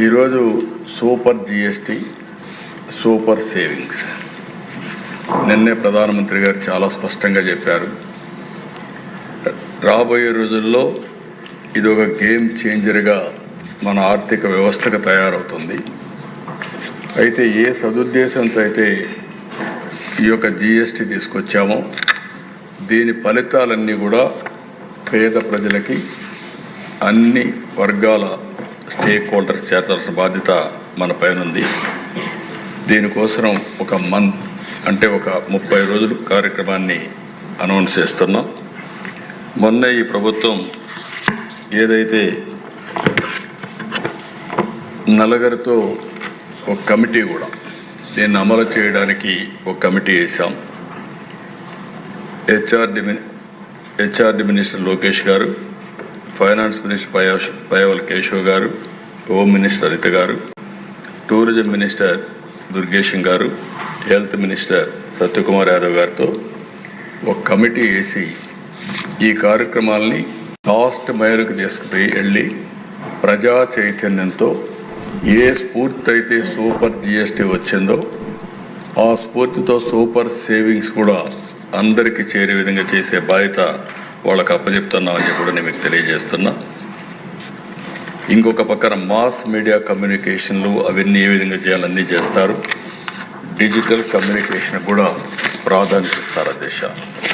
ఈరోజు super GST super savings. నిన్నే ప్రధానమంత్రి గారు చాలా స్పష్టంగా చెప్పారు. రాబోయే రోజుల్లో ఇది ఒక గేమ్ చేంజర్గా మన ఆర్థిక వ్యవస్థకు తయారవుతుంది. అయితే ఏ సదుద్దేశంతో అయితే ఈ యొక్క జిఎస్టి తీసుకొచ్చామో దీని ఫలితాలన్నీ కూడా పేద ప్రజలకి అన్ని వర్గాల స్టేక్ హోల్డర్స్ చేర్చాల్సిన బాధ్యత మన పైన ఉంది దీనికోసం ఒక మంత్ అంటే ఒక ముప్పై రోజులు కార్యక్రమాన్ని అనౌన్స్ చేస్తున్నాం. మొన్న ఈ ప్రభుత్వం ఏదైతే నలగరితో ఒక కమిటీ కూడా దీన్ని అమలు చేయడానికి ఒక కమిటీ వేసాం హెచ్ఆర్డి హెచ్ఆర్డి మినిస్టర్ లోకేష్ గారు ఫైనాన్స్ మినిస్టర్ పయాష్ పయవల్ కేశవ్ గారు హోమ్ మినిస్టర్ అనిత గారు టూరిజం మినిస్టర్ దుర్గేశం గారు హెల్త్ మినిస్టర్ సత్యకుమార్ యాదవ్ గారితో ఒక కమిటీ వేసి ఈ కార్యక్రమాల్ని లాస్ట్ మైలుకు తీసుకుపోయి వెళ్ళి ప్రజా చైతన్యంతో ఏ స్ఫూర్తి అయితే సూపర్ జిఎస్టీ వచ్చిందో ఆ స్ఫూర్తితో సూపర్ సేవింగ్స్ కూడా అందరికీ చేరే విధంగా చేసే బాధ్యత వాళ్ళకి అప్పచెప్తున్నా అని కూడా నేను మీకు తెలియజేస్తున్నా. ఇంకొక పక్కన మాస్ మీడియా కమ్యూనికేషన్లు అవన్నీ ఏ విధంగా చేయాలన్నీ చేస్తారు. డిజిటల్ కమ్యూనికేషన్ కూడా ప్రాధాన్యత ఇస్తారు దేశ.